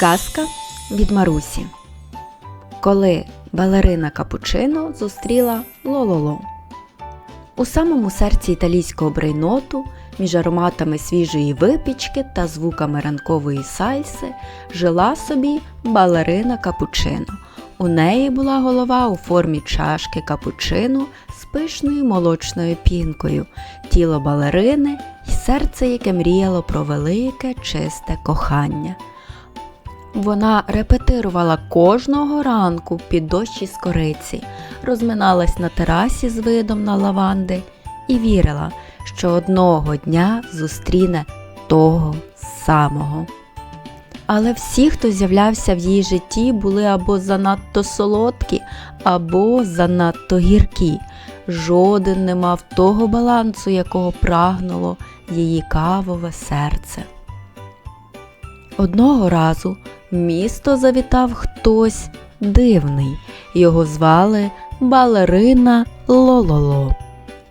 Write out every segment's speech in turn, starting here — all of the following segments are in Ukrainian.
Казка від Марусі. Коли балерина Капучино зустріла Лололо. У самому серці італійського брейноту, між ароматами свіжої випічки та звуками ранкової сальси, жила собі балерина Капучино. У неї була голова у формі чашки капучино з пишною молочною пінкою, тіло балерини і серце, яке мріяло про велике чисте кохання. Вона репетирувала кожного ранку під дощі з кориці, розминалась на терасі з видом на лаванди і вірила, що одного дня зустріне того самого. Але всі, хто з'являвся в її житті, були або занадто солодкі, або занадто гіркі. Жоден не мав того балансу, якого прагнуло її кавове серце. Одного разу в місто завітав хтось дивний. Його звали Балерина Лололо.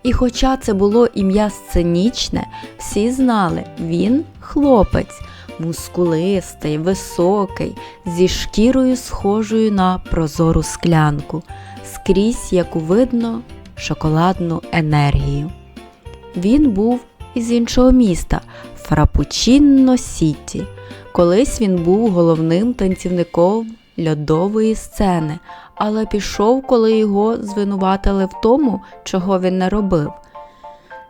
І хоча це було ім'я сценічне, всі знали, він хлопець, мускулистий, високий, зі шкірою схожою на прозору склянку, скрізь, яку видно, шоколадну енергію. Він був із іншого міста Фрапучинно Сіті. Колись він був головним танцівником льодової сцени, але пішов, коли його звинуватили в тому, чого він не робив.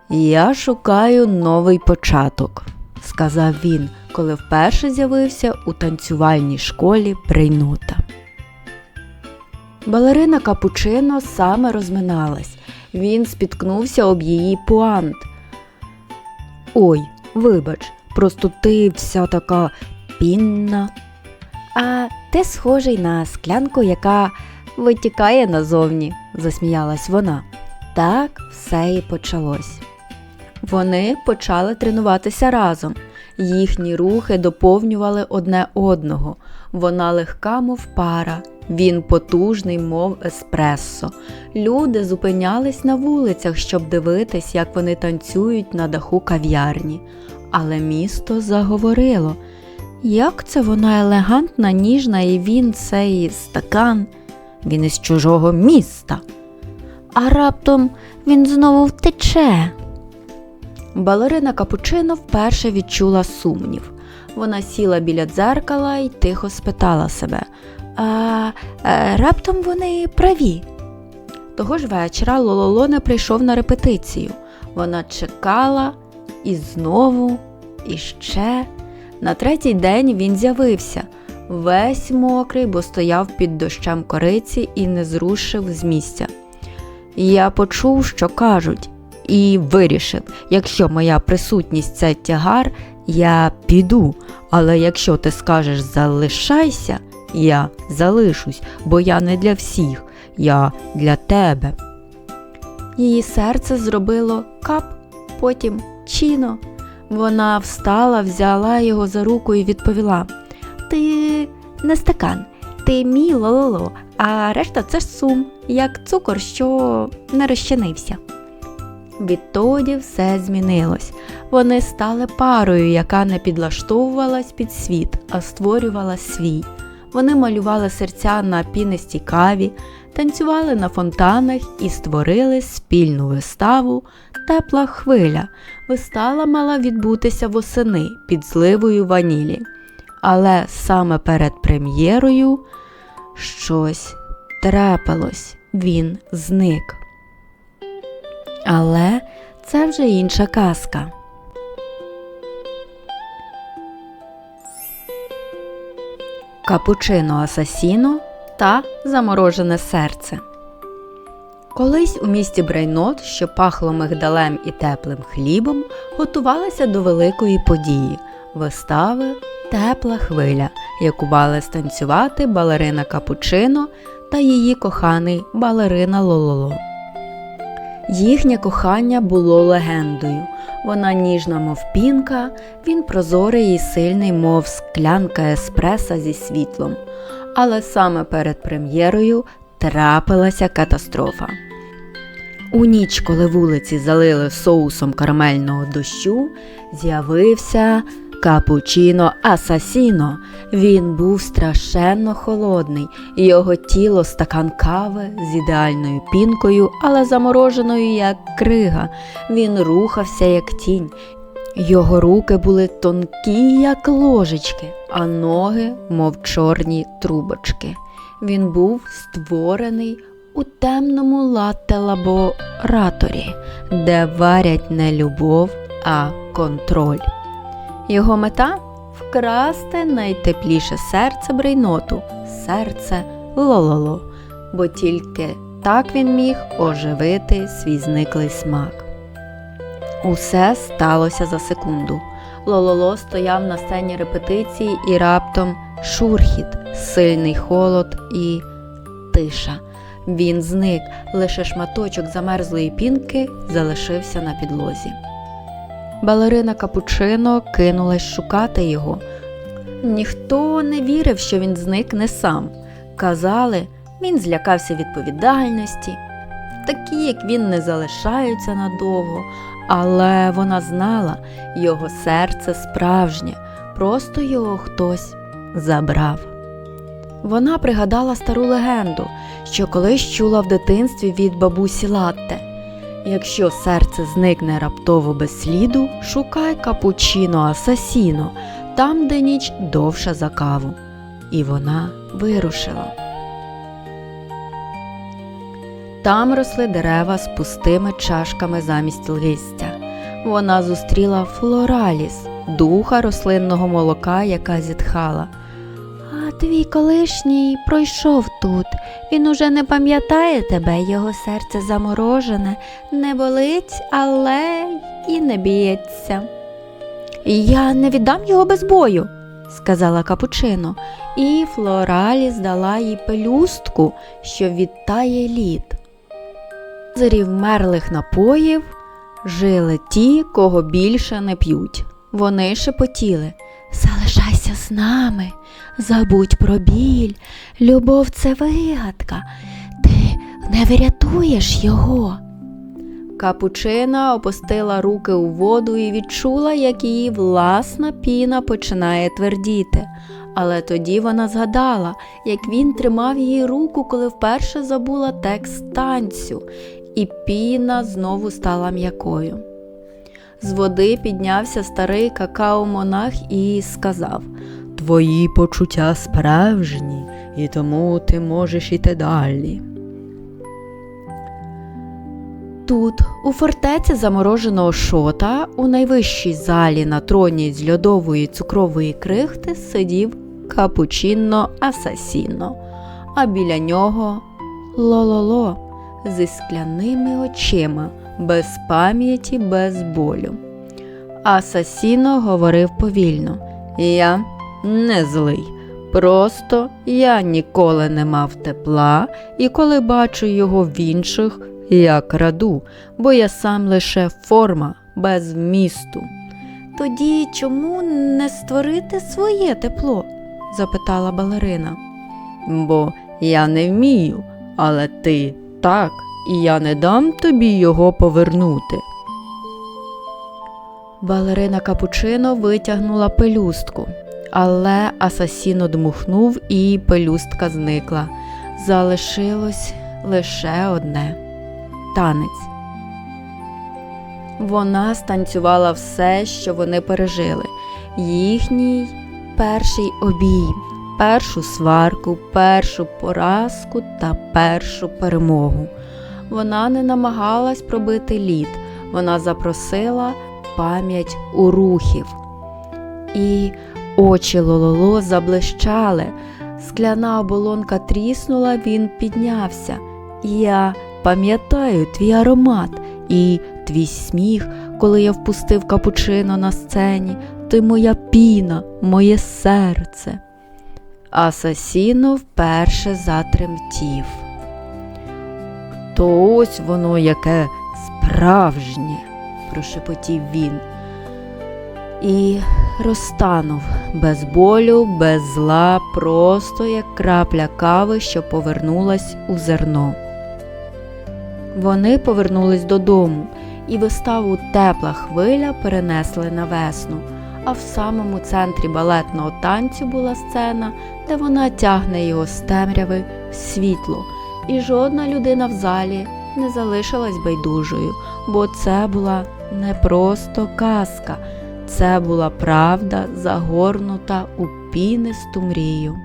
Я шукаю новий початок, сказав він, коли вперше з'явився у танцювальній школі Брейнута. Балерина Капучино саме розминалась. Він спіткнувся об її пуант. Ой, вибач, просто ти вся така пінна. А ти схожий на склянку, яка витікає назовні, засміялась вона. Так все і почалось. Вони почали тренуватися разом. Їхні рухи доповнювали одне одного. Вона легка, мов пара, він потужний, мов еспресо. Люди зупинялись на вулицях, щоб дивитись, як вони танцюють на даху кав'ярні. Але місто заговорило. Як це вона елегантна, ніжна, і він цей стакан, він із чужого міста. А раптом він знову втече. Балерина Капучино вперше відчула сумнів. Вона сіла біля дзеркала і тихо спитала себе, а е, раптом вони праві. Того ж вечора Лололо не прийшов на репетицію. Вона чекала і знову, і ще. На третій день він з'явився, весь мокрий, бо стояв під дощем кориці і не зрушив з місця. Я почув, що кажуть, і вирішив, якщо моя присутність це тягар, я піду. Але якщо ти скажеш залишайся, я залишусь, бо я не для всіх, я для тебе. Її серце зробило кап, потім чіно. Вона встала, взяла його за руку і відповіла: Ти не стакан, ти мій лололо, а решта це ж сум, як цукор, що не розчинився. Відтоді все змінилось. Вони стали парою, яка не підлаштовувалась під світ, а створювала свій. Вони малювали серця на пінистій каві, танцювали на фонтанах і створили спільну виставу Тепла хвиля. Вистава мала відбутися восени під зливою ванілі. Але саме перед прем'єрою щось трапилось, він зник. Але це вже інша казка. Капучино Асасіно та Заморожене серце. Колись у місті Брейнот, що пахло мигдалем і теплим хлібом, готувалися до великої події вистави Тепла хвиля, яку мали станцювати балерина Капучино та її коханий балерина Лололо. Їхнє кохання було легендою. Вона ніжна, мов пінка, він прозорий і сильний, мов склянка еспреса зі світлом. Але саме перед прем'єрою трапилася катастрофа. У ніч, коли вулиці залили соусом карамельного дощу, з'явився Капучино Асасіно. Він був страшенно холодний, його тіло стакан кави з ідеальною пінкою, але замороженою як крига. Він рухався як тінь. Його руки були тонкі, як ложечки, а ноги, мов чорні трубочки. Він був створений у темному латте-лабораторі, де варять не любов, а контроль. Його мета вкрасти найтепліше серце брейноту, серце лололо, бо тільки так він міг оживити свій зниклий смак. Усе сталося за секунду. Лололо стояв на сцені репетиції і раптом шурхіт, сильний холод і тиша. Він зник, лише шматочок замерзлої пінки залишився на підлозі. Балерина Капучино кинулась шукати його. Ніхто не вірив, що він зникне сам. Казали, він злякався відповідальності. Такі, як він, не залишаються надовго, але вона знала, його серце справжнє, просто його хтось забрав. Вона пригадала стару легенду, що колись чула в дитинстві від бабусі Латте. Якщо серце зникне раптово без сліду, шукай капучино асасіно, там, де ніч довша за каву. І вона вирушила. Там росли дерева з пустими чашками замість листя. Вона зустріла флораліс, духа рослинного молока, яка зітхала. А твій колишній пройшов тут. Він уже не пам'ятає тебе, його серце заморожене, не болить, але і не б'ється. Я не віддам його без бою, сказала капучино, і Флоралі здала їй пелюстку, що відтає лід. В озері вмерлих напоїв жили ті, кого більше не п'ють. Вони шепотіли Залишайся з нами, забудь про біль, любов це вигадка, ти не врятуєш його. Капучина опустила руки у воду і відчула, як її власна піна починає твердіти. Але тоді вона згадала, як він тримав її руку, коли вперше забула текст танцю, і піна знову стала м'якою. З води піднявся старий какао-монах і сказав Твої почуття справжні, і тому ти можеш іти далі. Тут, у фортеці замороженого шота, у найвищій залі на троні з льодової цукрової крихти сидів капучинно асасіно, а біля нього лололо зі скляними очима, без пам'яті, без болю. Асасіно говорив повільно Я не злий. Просто я ніколи не мав тепла, і коли бачу його в інших, я краду, бо я сам лише форма без вмісту. Тоді чому не створити своє тепло? запитала балерина. Бо я не вмію, але ти так, і я не дам тобі його повернути. Балерина Капучино витягнула пелюстку, але асасіно дмухнув і пелюстка зникла. Залишилось лише одне танець. Вона станцювала все, що вони пережили, їхній перший обійм, першу сварку, першу поразку та першу перемогу. Вона не намагалась пробити лід, вона запросила пам'ять у рухів. І очі Лололо заблищали, скляна оболонка тріснула, він піднявся. Я пам'ятаю твій аромат і твій сміх, коли я впустив капучино на сцені, ти моя піна, моє серце. Асасіно вперше затремтів. То ось воно яке справжнє, прошепотів він. І розтанув без болю, без зла, просто як крапля кави, що повернулась у зерно. Вони повернулись додому, і виставу тепла хвиля перенесли на весну, а в самому центрі балетного танцю була сцена, де вона тягне його з темряви в світло, і жодна людина в залі не залишилась байдужою, бо це була не просто казка, це була правда, загорнута у пінисту мрію.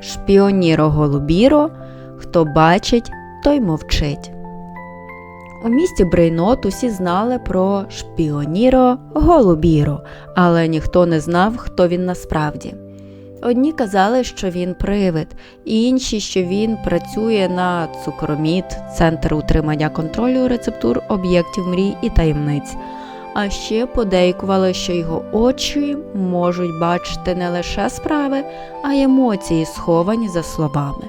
Шпіоніро голубіро, хто бачить, той мовчить. У місті Брейнот усі знали про шпіоніро голубіро, але ніхто не знав, хто він насправді. Одні казали, що він привид, інші, що він працює на цукроміт, центр утримання контролю рецептур об'єктів мрій і таємниць. А ще подейкували, що його очі можуть бачити не лише справи, а й емоції, сховані за словами.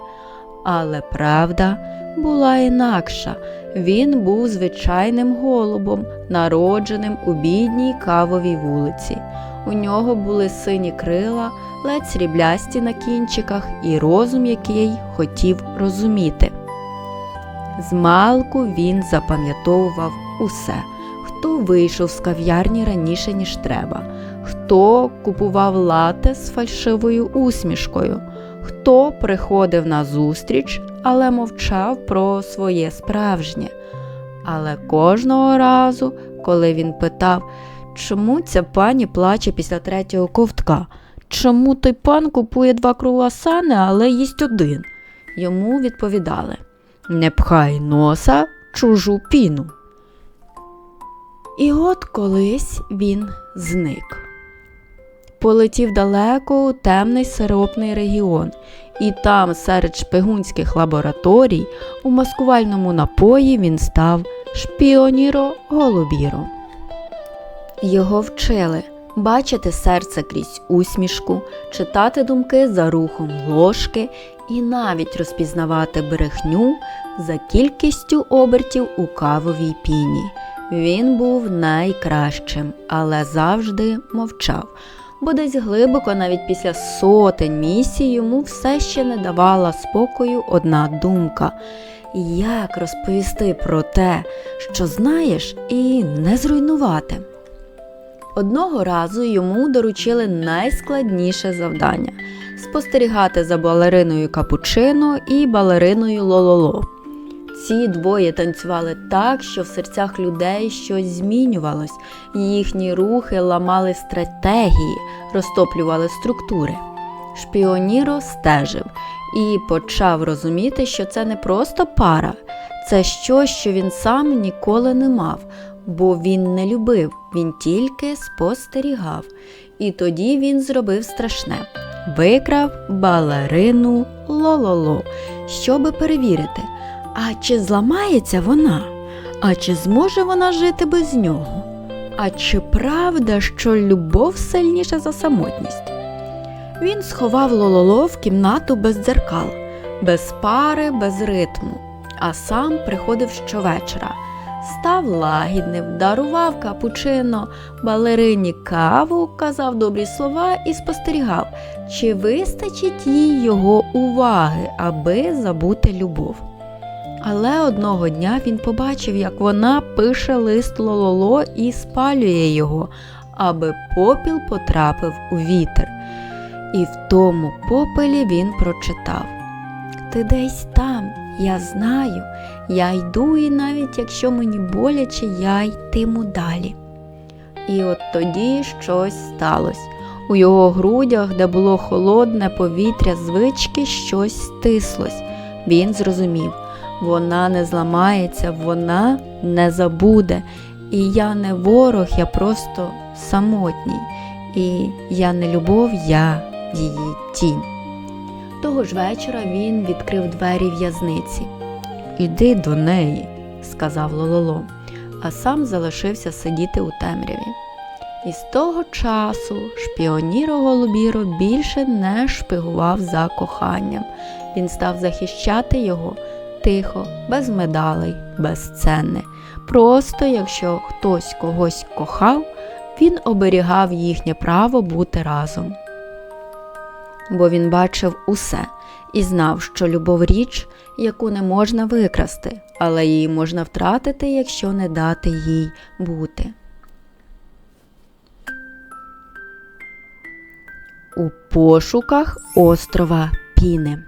Але правда була інакша. Він був звичайним голубом, народженим у бідній кавовій вулиці. У нього були сині крила, ледь сріблясті на кінчиках і розум, який хотів розуміти. Змалку він запам'ятовував усе, хто вийшов з кав'ярні раніше, ніж треба, хто купував лате з фальшивою усмішкою, хто приходив на зустріч, але мовчав про своє справжнє. Але кожного разу, коли він питав, чому ця пані плаче після третього ковтка, чому той пан купує два круасани, але їсть один, йому відповідали Не пхай носа чужу піну. І от колись він зник. Полетів далеко у темний сиропний регіон, і там, серед шпигунських лабораторій, у маскувальному напої він став шпіоніро голубіро. Його вчили бачити серце крізь усмішку, читати думки за рухом ложки і навіть розпізнавати брехню за кількістю обертів у кавовій піні. Він був найкращим, але завжди мовчав, бо десь глибоко, навіть після сотень місій, йому все ще не давала спокою одна думка. Як розповісти про те, що знаєш, і не зруйнувати? Одного разу йому доручили найскладніше завдання спостерігати за балериною капучино і балериною лололо. Ці двоє танцювали так, що в серцях людей щось змінювалось, їхні рухи ламали стратегії, розтоплювали структури. Шпіоніро стежив і почав розуміти, що це не просто пара, це щось, що він сам ніколи не мав, бо він не любив, він тільки спостерігав. І тоді він зробив страшне викрав балерину лололо, щоби перевірити. А чи зламається вона? А чи зможе вона жити без нього? А чи правда, що любов сильніша за самотність? Він сховав лололо в кімнату без дзеркал, без пари, без ритму, а сам приходив щовечора, став лагідним, дарував капучино, балерині каву, казав добрі слова і спостерігав, чи вистачить їй його уваги, аби забути любов. Але одного дня він побачив, як вона пише лист лололо і спалює його, аби попіл потрапив у вітер. І в тому попелі він прочитав Ти десь там, я знаю, я йду, і навіть якщо мені боляче, я йтиму далі. І от тоді щось сталося. У його грудях, де було холодне повітря звички, щось стислось. Він зрозумів вона не зламається, вона не забуде. І я не ворог, я просто самотній. І я не любов, я її тінь. Того ж вечора він відкрив двері в'язниці. Іди до неї, сказав Лололо, а сам залишився сидіти у темряві. І з того часу шпіоніро Голубіро більше не шпигував за коханням. Він став захищати його тихо, без медалей, без ценни. Просто якщо хтось когось кохав, він оберігав їхнє право бути разом. бо він бачив усе і знав, що любов річ, яку не можна викрасти, але її можна втратити, якщо не дати їй бути. У пошуках острова Піни.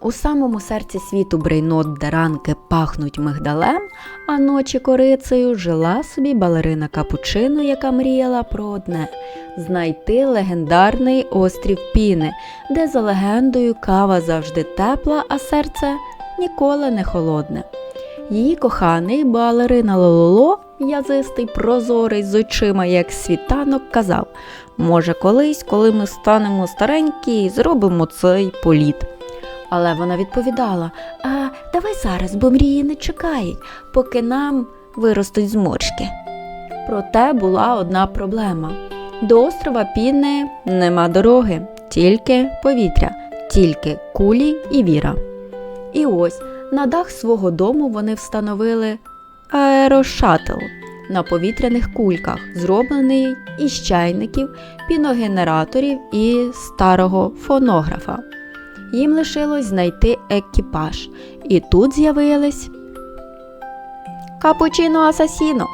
У самому серці світу брейнот, де ранки пахнуть мигдалем, а ночі корицею жила собі балерина Капучино, яка мріяла про одне знайти легендарний острів Піни, де за легендою кава завжди тепла, а серце ніколи не холодне. Її коханий балерина Лололо, язистий, прозорий з очима, як світанок, казав може, колись, коли ми станемо старенькі, зробимо цей політ. Але вона відповідала: А давай зараз, бо мрії не чекають, поки нам виростуть зморшки. Проте була одна проблема: до острова Піни нема дороги, тільки повітря, тільки кулі і віра. І ось на дах свого дому вони встановили аерошатл на повітряних кульках, зроблений із чайників, піногенераторів і старого фонографа. Їм лишилось знайти екіпаж, і тут з'явились Капучино Асасіно.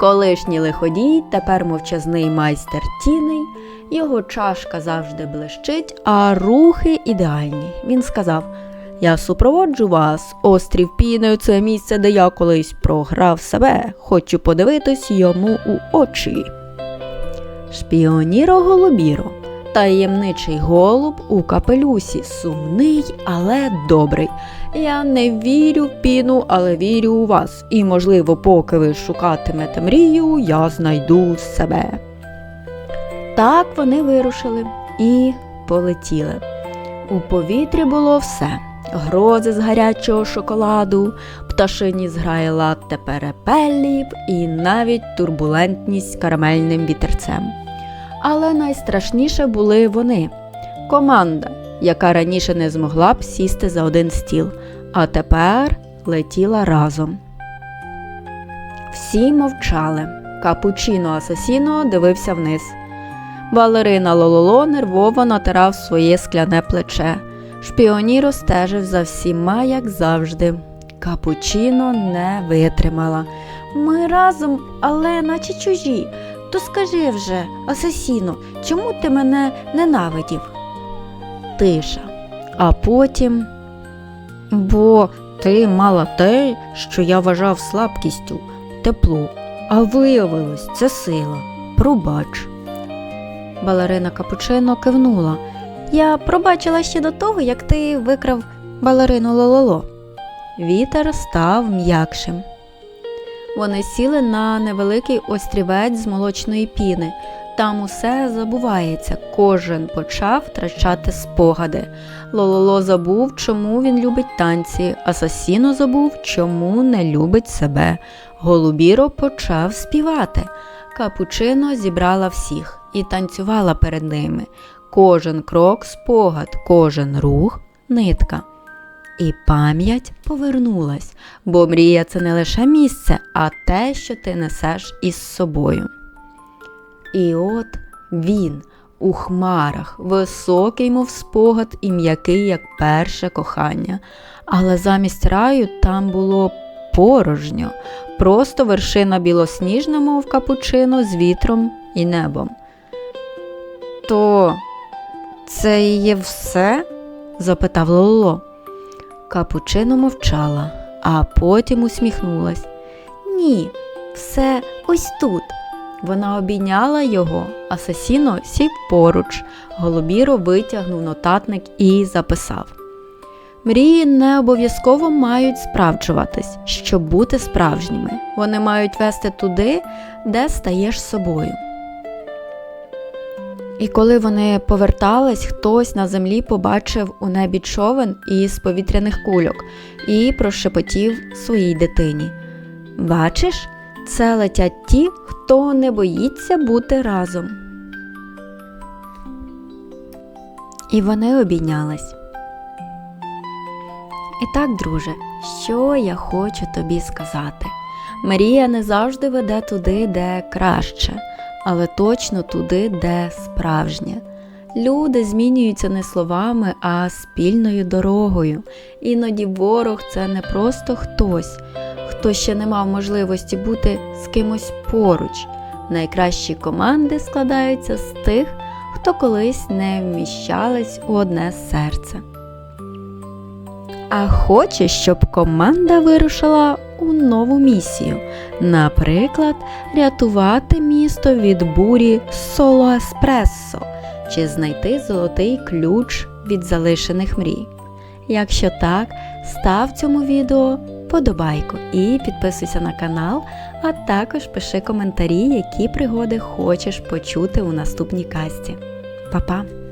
Колишній лиходій, тепер мовчазний майстер тіней, його чашка завжди блищить, а рухи ідеальні. Він сказав: Я супроводжу вас, острів Піною це місце, де я колись програв себе. Хочу подивитись йому у очі. Шпіоніро голубіро. Таємничий голуб у капелюсі, сумний, але добрий. Я не вірю в піну, але вірю у вас. І, можливо, поки ви шукатимете мрію, я знайду себе. Так вони вирушили і полетіли. У повітрі було все: грози з гарячого шоколаду, пташині зграє латте перепелів і навіть турбулентність карамельним вітерцем. Але найстрашніше були вони команда, яка раніше не змогла б сісти за один стіл, а тепер летіла разом. Всі мовчали. Капучино Асасіно дивився вниз. Балерина Лололо нервово натирав своє скляне плече. Шпіоніро стежив за всіма, як завжди. Капучино не витримала. Ми разом, але наче чужі. То скажи вже, Асасіно, чому ти мене ненавидів? Тиша. А потім. Бо ти мала те, що я вважав слабкістю, тепло, а виявилось, це сила. Пробач. Балерина Капучино кивнула. Я пробачила ще до того, як ти викрав балерину Лололо. Вітер став м'якшим. Вони сіли на невеликий острівець з молочної піни. Там усе забувається, кожен почав втрачати спогади. Лололо забув, чому він любить танці, Асасіно забув, чому не любить себе. Голубіро почав співати. Капучино зібрала всіх і танцювала перед ними. Кожен крок спогад, кожен рух нитка. І пам'ять повернулась, бо мрія це не лише місце, а те, що ти несеш із собою. І от він у хмарах, високий, мов спогад, і м'який, як перше кохання. Але замість раю там було порожньо, просто вершина білосніжна, мов капучино, з вітром і небом. То це і є все? запитав Лоло. Капучино мовчала, а потім усміхнулась. Ні, все ось тут. Вона обійняла його, асасіно сів поруч, голубіро витягнув нотатник і записав. Мрії не обов'язково мають справджуватись, щоб бути справжніми. Вони мають вести туди, де стаєш собою. І коли вони повертались, хтось на землі побачив у небі човен із повітряних кульок і прошепотів своїй дитині. Бачиш, це летять ті, хто не боїться бути разом. І вони обійнялись. І так, друже, що я хочу тобі сказати? Мрія не завжди веде туди, де краще але точно туди, де справжнє. Люди змінюються не словами, а спільною дорогою. Іноді ворог це не просто хтось, хто ще не мав можливості бути з кимось поруч. Найкращі команди складаються з тих, хто колись не вміщались у одне серце. А хоче, щоб команда вирушила у нову місію, наприклад, рятувати місто від бурі соло еспресо чи знайти золотий ключ від залишених мрій. Якщо так, став цьому відео подобайку і підписуйся на канал, а також пиши коментарі, які пригоди хочеш почути у наступній касті. Па-па!